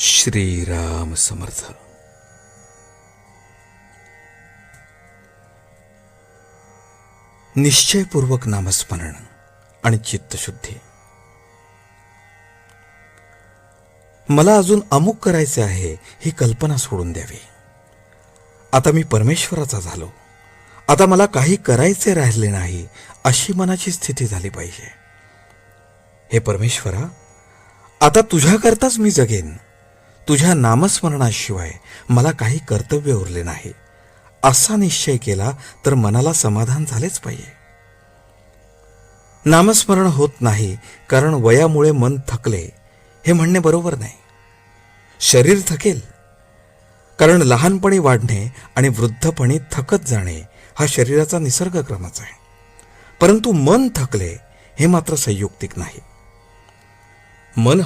श्रीराम समर्थ. निश्चयपूर्वक नामस्मरण आणि चित्तशुद्धी. मला अजून अमुक करायचे आहे ही कल्पना सोडून द्यावी. आता मी परमेश्वराचा झालो. आता मला काही करायचे राहिले नाही अशी मनाची स्थिती झाली पाहिजे. हे परमेश्वरा आता तुझ्याकरताच मी जगेन. तुझ्या नामस्मरणाशिवाय मला काही कर्तव्य उरले नाही. असा निश्चय केला तर मनाला समाधान झालेच पाहिजे. नामस्मरण होत नाही कारण वयामुळे मन थकले हे म्हणणे बरोबर नाही. शरीर थकेल. कारण लहानपणी वाढणे आणि वृद्धपणी थकत जाणे हा शरीराचा निसर्ग क्रमच आहे. परंतु मन थकले हे मात्र संयुक्तिक नाही. मन